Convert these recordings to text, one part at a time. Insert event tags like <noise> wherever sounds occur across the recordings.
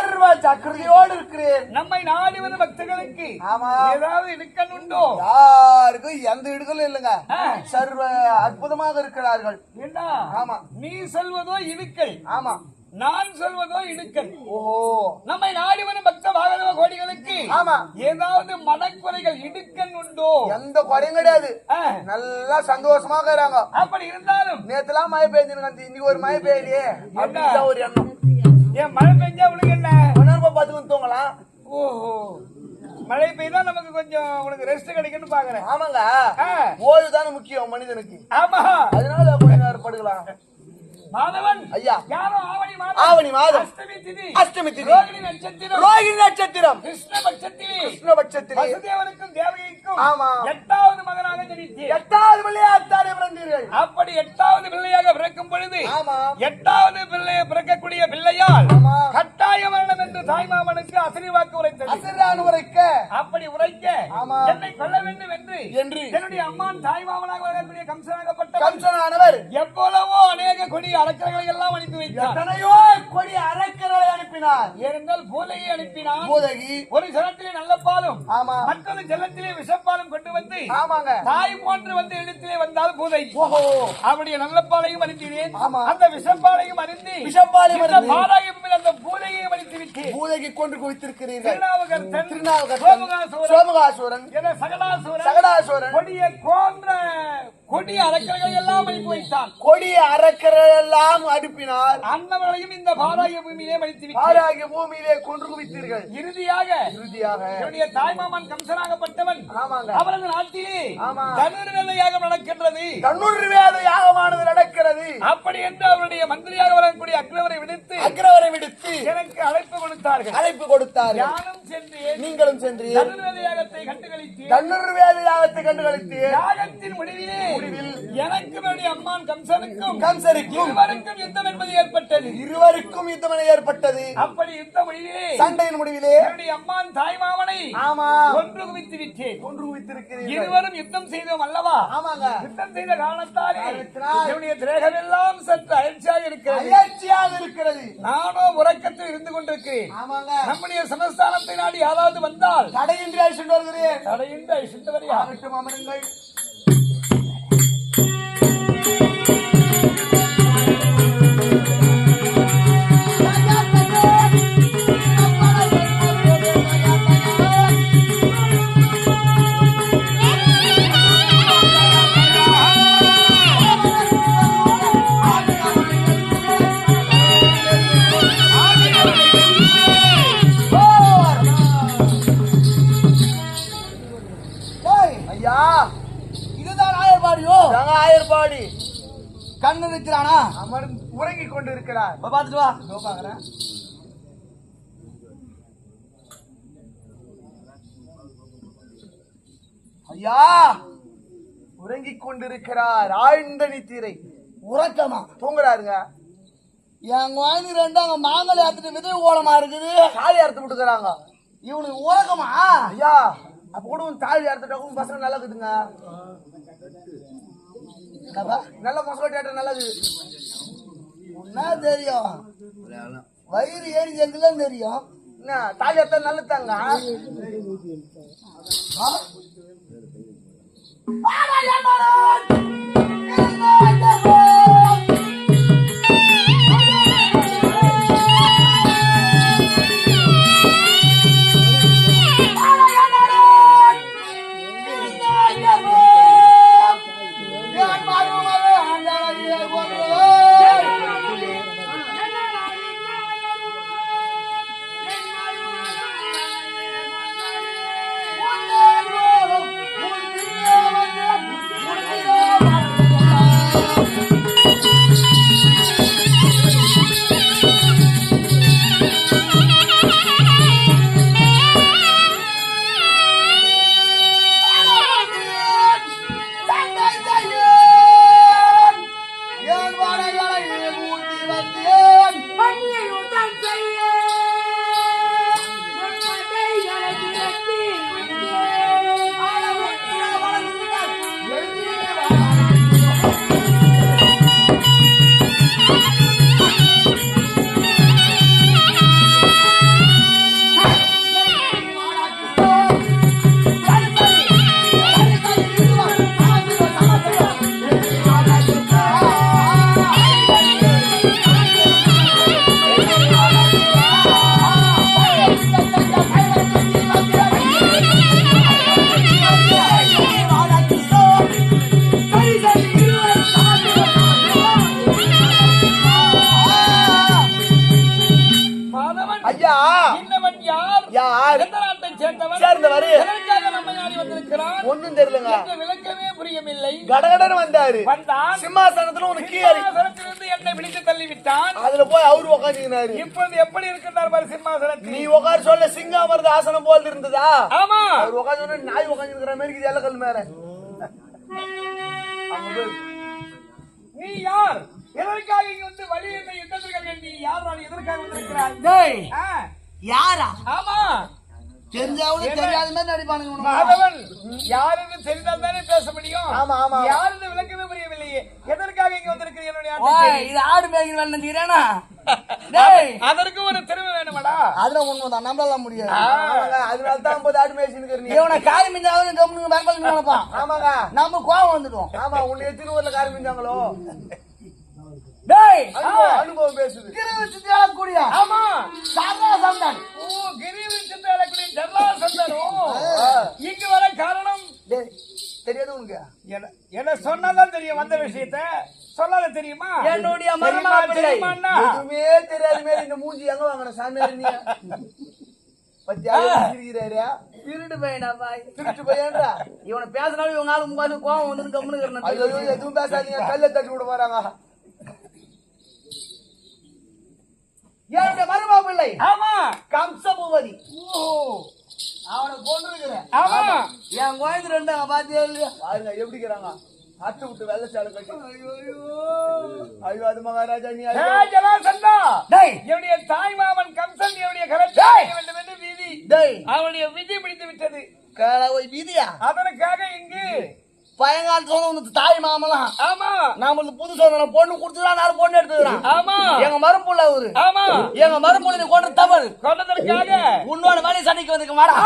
சர்வ ஜாக்கிரதையோடு இருக்கிறேன். நம்மை நாடி வந்த பக்தர்களுக்கு ஆமா. ஏதாவது இடுக்கண் உண்டோ? யாருக்கும் எந்த இடுகளும் இல்லைங்க. சர்வ அற்புதமாக இருக்கிறார்கள். ஏண்டா ஆமா. நீ சொல்வதோ இடுக்கை ஆமா. நான் சொல்வதோ இடுக்கல். ஓஹோ நம்மை நாடி வரும் பக்த பாகவத கோடிகளுக்கு ஆமா. ஏதாவது மனக்குறைகள் இடுக்கண் உண்டோ? எந்த குறையும் கிடையாது. நல்லா சந்தோஷமா இருக்கிறாங்க அப்படி இருந்தாலும் நேத்துலாம் மழை பெய்ஞ்சிருங்க இன்னைக்கு ஒரு மழை பெய்யலையே ஒரு எண்ணம். ஏன் மழை பெஞ்சா உனக்கு என்ன? மணர்பா பார்த்து தூங்கலாம். ஓஹோ. மழை பெய்தா நமக்கு கொஞ்சம் உனக்கு ரெஸ்ட் கிடைக்கும்னு பாக்குறேன். ஆமாங்க. ஓய்வு தானே முக்கியம் மனிதனுக்கு. ஆமா. அதனால கொஞ்ச நேரம் படுக்கலாம். மாதவன் ஐயா. யாரோ ஆவணி மாதம் ஆவணி மாதம். அஷ்டமி திதி அஷ்டமி திதி. ரோகிணி நட்சத்திரம் ரோகிணி நட்சத்திரம். கிருஷ்ண பட்சத்திலே கிருஷ்ணபட்சத்திலே வசுதேவனுக்கும் தேவகிக்கும் ஆமா. எட்டாவது மகனாக ஜனித்தேன் எட்டாவது பிறந்தீர்கள். அப்படி எட்டாவது பிள்ளையாக பிறக்கும் பொழுது ஆமா. எட்டாவது பிள்ளையை பிறக்கக்கூடிய பிள்ளையால் கட்டாய மரணம் என்று தாய்மாமனுக்கு அசரி வாக்கு உரைத்தது. அசரான் உரைக்க. அப்படி உரைக்க. என்னை கொல்ல வேண்டும் என்று என்று. என்னுடைய அம்மான் தாய்மாமனாக வரக்கூடிய கம்சனாகப்பட்டவன் கம்சனானவர். எவ்வளவோ அநேக கொடி அரக்கர்களை எல்லாம் அனுப்பி வைத்தார். எத்தனையோ கொடி அரக்கர்களை அனுப்பினார். ஏனென்றால் பூலையை அனுப்பினான் பூதகி. ஒரு ஜலத்திலே நல்ல பாலும் ஆமா. மற்றொரு ஜலத்திலே விஷப்பாலும் கொண்டு வந்து ஆமாங்க. தாய் போன்று வந்து இடத்திலே வந்தால் பூதை. ஓஹோ. அவருடைய நல்ல பாலையும் அருந்தினேன் ஆமா. அந்த விஷப்பாலையும் அருந்தி விஷப்பாலையும். பாலாயும் அந்த பூதையையும் அடித்து விட்டேன் பூதகி கொண்டு குவித்திருக்கிறீர்கள். திருநாவுக்கரசன் திருநாவுக்கரசன் சோமகாசுரன் சோமகாசுரன் என சகடாசுரன் சகடாசுரன். கொடிய கோன்ற கொடிய அரக்கர்களை எல்லாம் அனுப்பி வைத்தான் கொடி அரக்கர்கள் எல்லாம் அனுப்பினார். அன்னவர்களையும் இந்த பாலாய பூமியிலே மடித்து ஆறாகிய பூமியிலே கொன்று குவித்தீர்கள் இறுதியாக இறுதியாக என்னுடைய தாய்மாமன் கம்சனாகப்பட்டவன் ஆமாங்க. அவரது நாட்டிலே ஆமா. தனுர்வேத யாகம் நடக்கின்றது. தன்னுள் வேத யாகமானது நடக்கிறது. அப்படி என்று அவருடைய மந்திரியாக வரக்கூடிய அக்ரவரை விடுத்து அக்ரவரை விடுத்து எனக்கு அழைப்பு கொடுத்தார்கள். அழைப்பு கொடுத்தார் யானும் சென்று நீங்களும் சென்று தனுர்வேத யாகத்தை கண்டுகளித்தேன். தன்னுள் வேத யாகத்தை கண்டு கழித்து யாகத்தின் முடிவிலே எனக்கு என்னுடைய அம்மான் கம்சனுக்கும் கம்சருக்கும் இருவருக்கும் யுத்தம் என்பது ஏற்பட்டது. இருவருக்கும் யுத்தம் ஏற்பட்டது. அப்படி யுத்த முடிவிலே சண்டையின் முடிவிலே என்னுடைய அம்மான் தாய்மாமனை ஆமா. ஒன்று குவித்து விட்டேன். கொன்று குவித்திருக்கிறீர்கள். இருவரும் யுத்தம் செய்தோம் அல்லவா? ஆமாங்க. யுத்தம் செய்த காரணத்தாலே என்னுடைய திரேகம் எல்லாம் சற்று அயற்சியாக இருக்கிறது. அயற்சியாக இருக்கிறது. நானோ உறக்கத்தில் இருந்து கொண்டிருக்கிறேன். ஆமாங்க. நம்முடைய சமஸ்தானத்தை நாடி யாராவது வந்தால் தடையின்றி அழைச்சிட்டு வருகிறேன். தடையின்றி அழிச்சுட்டு ஆகட்டும் அமருங்கள். உறங்கிக் கொண்டிருக்கிறார். இப்ப பாத்துட்டு வா. பாக்குறேன் ஐயா உறங்கிக் கொண்டிருக்கிறார். ஆழ்ந்த நித்திரை உறக்கமா? தூங்குறாருங்க. என் குழந்தை ரெண்டு அங்க மாங்கல் ஏத்துட்டு விதை ஓலமா இருக்குது. தாலி அறுத்து விட்டுக்கிறாங்க இவனுக்கு உறக்கமா? ஐயா அப்ப கூட உன் தாலி அறுத்துட்டாக்கும் பசங்க நல்லா இருக்குதுங்க? நல்ல மொசல் டேட்டர் நல்லா இருக்குது. என்ன தெரியும்? வயிறு ஏறி எங்கெல்லாம் தெரியும். என்ன தாலி அறுத்தா நல்லதாங்க ஆ? ஐயா. இன்னவன் யார்? யார்? எந்த நாட்டை சேர்ந்தவன். சேர்ந்தவர். எதற்காக நம்ம நாடி வந்திருக்கிறான் ஒண்ணும் தெரியலங்க. விளக்கமே புரியவில்லை. கடகடன்னு வந்தாரு. வந்தான். சிம்மாசனத்துல உனக்கு கீழே என்னை பிடித்து தள்ளிவிட்டான். அதுல போய் அவரு உக்காந்துக்கினாரு. இப்பொழுது எப்படி இருக்கின்றார் பாரு சிம்மாசனத்தில்? நீ உட்கார சொல்ல சிங்காமரது ஆசனம் போல் இருந்ததா? ஆமா. அவர் உட்காந்து நாய் உட்காந்துருக்கிற மாதிரி இருக்குது எல்லக்கல் மேல. நீ யார்? எதற்காக இங்க வந்து வழி என்ன யுத்தத்திற்காக நீ யார் நான் எதற்காக வந்திருக்கிறாய்? டேய் யாரா? ஆமா. தெரிஞ்சவனு தெரியாத மாதிரி நடிப்பானுங்க உனக்கு. மாதவன் யாருன்னு தெரிந்தால் தானே பேச முடியும்? ஆமா, ஆமா. யாருன்னு விளக்கவே புரியவில்லையே எதற்காக இங்க வந்திருக்கிறீங்க? இது ஆடு மேய்க்கிற நினைக்கிறேனா? <laughs> டேய். அதற்கு ஒரு திறமை வேணுமாடா? அதுல உண்மைதான் நம்மளால முடியாது. அதனால தான் போது ஆடு மேய்ச்சின்னு நீ இவனை காய் மிஞ்சாவது கம்முன்னு மேற்கொண்டு நினைப்பான் ஆமாங்க. நம்ம கோவம் வந்துடும். ஆமா உன்னை திருவூர்ல காரி மிஞ்சாங்களோ? டேய் அனுபவம் ஆமா. சந்தான். ஓ சந்தனம். இங்கு வர காரணம்? டேய், தெரியாது உனக்கு? என்ன- என்ன சொன்னாதான் தெரியும் வந்த விஷயத்த. சொல்லாத தெரியுமா? என்னுடைய தெரியுமா? எதுவுமே தெரியாத இந்த மூஞ்சி எங்க வாங்கின? சாமியார் நீ திருட்டு பையனா பாய். திருட்டு பையன்றா இவனை பேசினாலும் இவங்க ஆளு கோவம் வந்து கம்முன்னு எதுவும் பேசாதீங்க. கல்ல தட்டி விட போறாங்க. என்னுடைய மருமக பிள்ளை ஆமா. கம்சபூபதி. ஓ அவனை கொண்டிருக்கிறேன் ஆமா. என் குழந்தை ரெண்டு பாத்தியா இல்லையா பாருங்க எப்படி இருக்கிறாங்க? அட்டு விட்டு வெள்ளை சாலை கட்டி. ஐயோ அது மகாராஜா நீ ஜலாசந்தா டேய். என்னுடைய தாய் மாமன் கம்சன் என்னுடைய கரத்தை வேண்டும் என்று விதி டேய். அவனுடைய விதி பிடித்து விட்டது வீதியா? அதற்காக இங்கு பையங்கால சொன்ன உனக்கு தாய் மாமலாம். ஆமா. நாமளுக்கு புது சொன்ன பொண்ணு கொடுத்துதான் நாலு பொண்ணு எடுத்துக்கிறான். ஆமா. எங்க மருப்புள்ள அவரு. ஆமா. எங்க மருப்புள்ள நீ கொண்டு தவறு. கொண்டதற்காக உன்னோட வேலை சண்டைக்கு வந்துக்க மாடா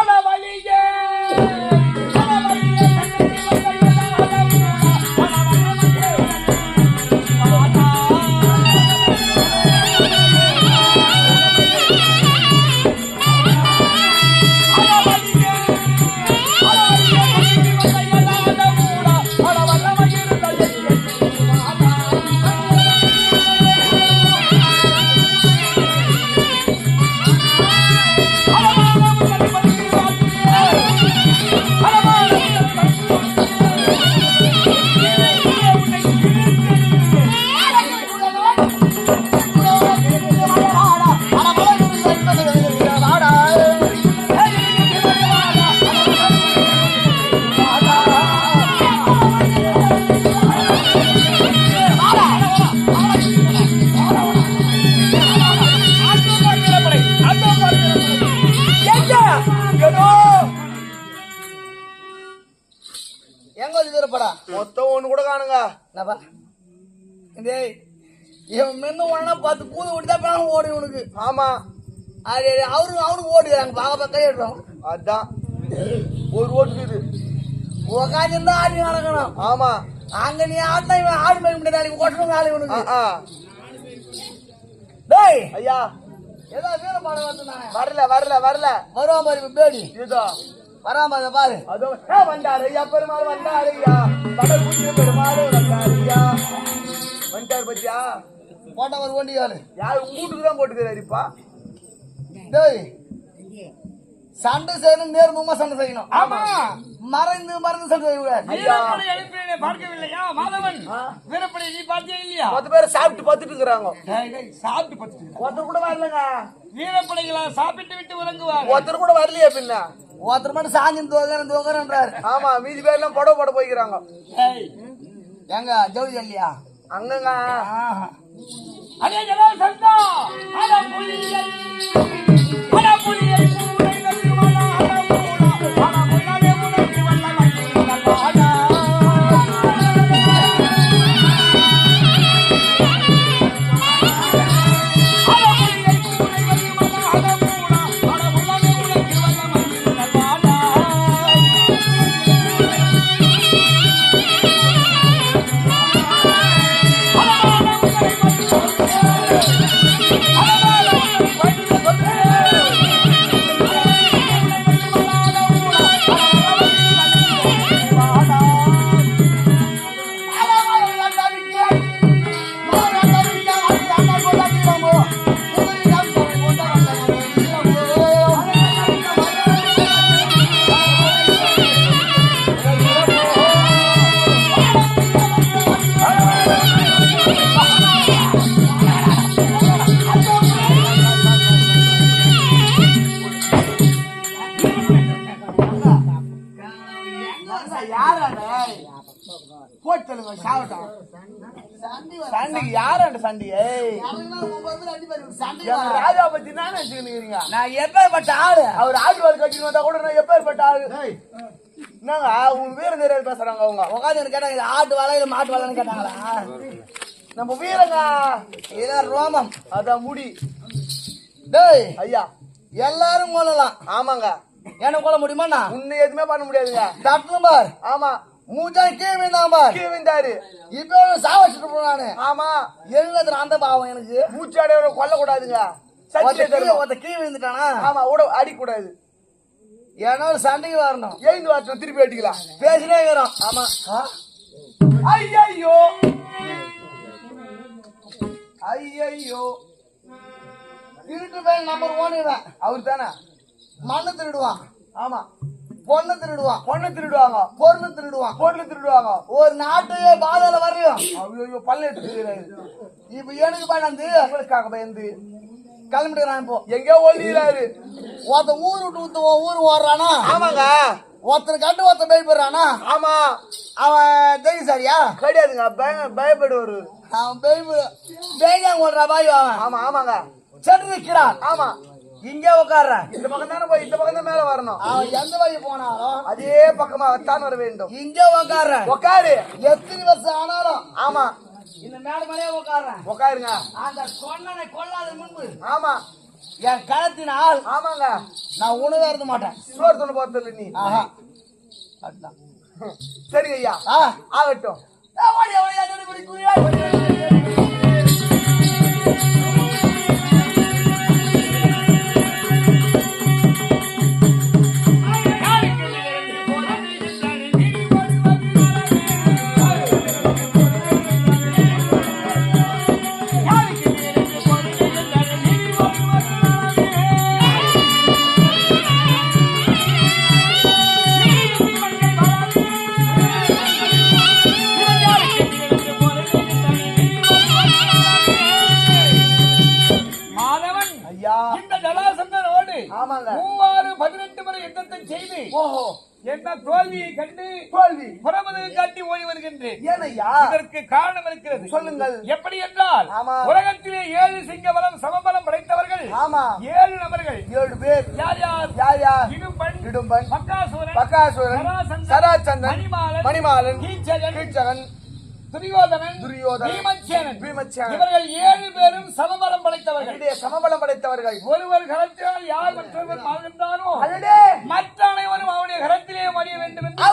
என்னப்பா டேய் இவன் முன்ன ஒன்னா பார்த்து கூத விட்டுதான் பின்னால ஓடி உனக்கு ஆமா. அது அவரு அவனுக்கு ஓடுகிறாங்க பாக பக்கம் ஏடுறோம் அதான். ஒரு ஓட்டுக்குது உக்காந்து ஆடி நடக்கணும். ஆமா. அங்க நீ ஆடினா இவன் ஆடி மேய்க்க முடியாது நாளைக்கு கொட்டணும் ஆ, உனக்கு. டேய். ஐயா. ஏதோ நான் வரல வரல வரல. பாரு இப்ப பேடி. இதோ. வராம பாரு, அதோ வந்தாரு ஐயா பெருமாள் வந்தாரு ஐயா படகுச்சி பெருமாள் வந்தாரு ஐயா வந்துட்டாரு பத்தியா? போட்ட ஒரு வண்டி காலு யாரு உங்க வீட்டுக்கு தான் போட்டுக்கிறாருப்பா டேய் சண்டை செய்யணும் நேர்முகமா சண்டை செய்யணும். ஆமா. மறைந்து மறந்து சண்டை செய்யக்கூடாது. எழுப்பினே பார்க்கவில்லையா? மாதவன் வீரப்படை நீ பார்த்தியா இல்லையா? பத்து பேர் சாப்பிட்டு பத்துட்டு இருக்கிறாங்க சாப்பிட்டு பத்துட்டு ஒருத்தர் கூட வரலங்க. வீரப்படைகளா சாப்பிட்டு விட்டு உறங்குவாங்க ஒருத்தர் கூட வரலையே பின்ன. ஒருத்தர் மட்டும் சாஞ்சி தோகரன் தோகரன்றாரு ஆமா மீதி பேர் எல்லாம் புடவை போட போய்க்கிறாங்க எங்க ஜவுளி இல்லையா அங்கங்க. அடே ஜலாசந்தா அட புலியை அட புலியை மூடா தானே வச்சுக்கிறீங்க நான் எப்பேற்பட்ட ஆளு? அவர் ஆட்டுவார் கட்டின்னு வந்தா கூட நான் எப்பேற்பட்ட ஆளு? என்னங்க உன் வீரம் தெரியாது பேசுறாங்க அவங்க. உட்காந்து கேட்டாங்க இது ஆட்டு வாழை இல்ல மாட்டு வாழைன்னு கேட்டாங்களா? நம்ம வீரங்க இதான் ரோமம் அதான் முடி. டேய் ஐயா எல்லாரும் கொள்ளலாம் ஆமாங்க. என்ன கொள்ள முடியுமாண்ணா? உன்னை எதுவுமே பண்ண முடியாதுங்க. தட்டணும் பார். ஆமா. மூச்சா கீழ் விழுந்தான் பார். கீழே விழுந்தாரு. இப்போ சாவச்சிட்டு போனானு. ஆமா. எழுதுற அந்த பாவம் எனக்கு. மூச்சாடையோட கொல்ல கூடாதுங்க ஒருத்த கீழே விழுந்துட்டானா? ஆமா விட அடிக்கூடாது ஏன்னா ஒரு சண்டைக்கு வரணும். எழுந்து வாசம் திருப்பி அடிக்கலாம் பேசினே இருக்கிறோம் ஆமா. ஆ? ஐயையோ. ஐயையோ. திருட்டு பேர் நம்பர் ஒன் அவர் தானே? மண்ணு திருடுவான். ஆமா. பொண்ணு திருடுவான். பொண்ணை திருடுவாங்க. பொருள் திருடுவான். பொருள் திருடுவாங்க. ஒரு நாட்டையே பாதாள வரையும். ஐயோ பல்ல எடுத்துக்கிறாரு இப்ப எனக்கு பயந்து. உங்களுக்காக பயந்து. கிளம்பிட்டுறான் இப்போ. எங்கேயோ ஓடிக்கிறாரு ஒருத்த ஊர் விட்டு ஊத்து ஊர் ஓடுறானா? ஆமாங்க. ஒருத்தர் கண்டு ஒருத்தர் பயப்படுறானா? ஆமா. அவன் தைரியசாரியா கிடையாதுங்க. பய பயப்படுவாரு. அவன் பயப்படு. பேஜாங்க ஓடுறா பாய் அவன். ஆமா ஆமாங்க. சென்று நிற்கிறான். ஆமா. இங்கே உட்கார்றான் இந்த பக்கம் தானே போய் இந்த பக்கம் தான் மேல வரணும். அவன் எந்த வழி போனாலும் அதே பக்கமாகத்தான் வர வேண்டும். இங்கே உட்கார்றேன் உக்காரு. எத்தனை வருஷம் ஆனாலும் ஆமா. இந்த மேல மேலே உட்கார்றேன் உக்காருங்க. அந்த கொன்னனை கொல்லாத முன்பு ஆமா. என் களத்தினால் ஆமாங்க. நான் உணவே இருக்க மாட்டேன். சோறு துணை போறது நீ. ஆஹா. அதுதான் சரி ஐயா. ஆகட்டும். மூவாறு பதினெட்டு முறை யுத்தத்தை செய்து ஓஹோ. என்ன தோல்வியை கண்டு தோல்வி. புறமதுவை காட்டி ஓடி வருகின்றேன். இதற்கு காரணம் இருக்கிறது. சொல்லுங்கள். எப்படி என்றால் ஆமா. உலகத்திலே ஏழு சிங்கபலம் சமபலம் படைத்தவர்கள் ஆமா. ஏழு நபர்கள். ஏழு பேர். யார் யார்? யார் யார்? இடும்பன் இடும்பன். பக்காசுரன் பக்காசுரன் சராசந்தன், மணிமாலன், மணிமாலன் கீச்சகன் துரியோதனன் துரியோதனன், பீமசேனன். இவர்கள் ஏழு பேரும் சமபலம் படைத்தவர்கள். சமபலம் படைத்தவர்கள். ஒருவர் கரத்தினால் யார் மற்றவர் அடடே! மற்ற அனைவரும் அவருடைய கரத்திலே மடிய வேண்டும் என்று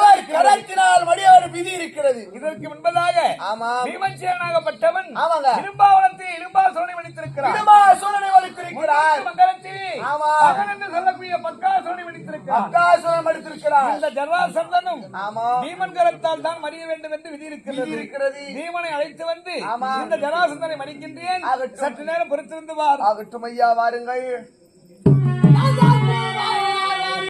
அவர் மடியோடு விதி இருக்கிறது. இதற்கு முன்பதாக ஆமா. பீமசேனாகப்பட்டவன் ஆமாங்க. இரும்பாவளத்தில் இரும்பாசோனை வடித்திருக்கிறார் இடமா சூழலை வலித்திருக்கிறார். மங்கலத்தில் ஆமா. என்று சொல்லக்கூடிய பக்காசோனை வடித்திருக்கிறார் அக்காசுரன் அடித்திருக்கிறார் இந்த ஜராசந்தனும் பீமன் கரத்தால் தான் மடிய வேண்டும் என்று விதி இருக்கிறது. பீமனை அழைத்து வந்து. இந்த ஜராசந்தனை மடிக்கின்றேன் ஆகட்டும். சற்று நேரம் பொறுத்திருந்து வார் ஆகட்டும் ஐயா வாருங்கள்